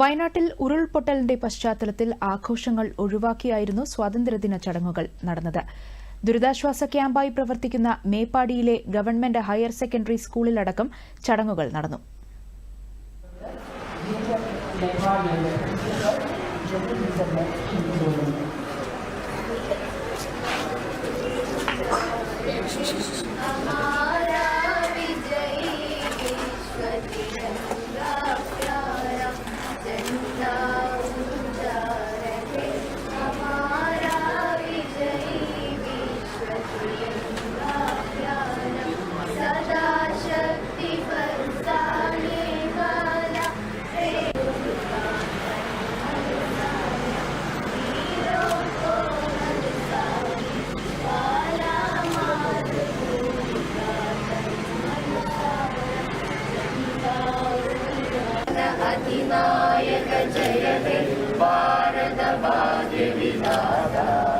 വയനാട്ടിൽ ഉരുൾപൊട്ടലിന്റെ പശ്ചാത്തലത്തിൽ ആഘോഷങ്ങൾ ഒഴിവാക്കിയായിരുന്നു സ്വാതന്ത്ര്യദിന ചടങ്ങുകൾ നടന്നത്. ദുരിതാശ്വാസ ക്യാമ്പായി പ്രവർത്തിക്കുന്ന മേപ്പാടിയിലെ ഗവൺമെന്റ് ഹയർ സെക്കൻഡറി സ്കൂളിലടക്കം ചടങ്ങുകൾ നടന്നു. विनायक जय भारत भाग्य विनादा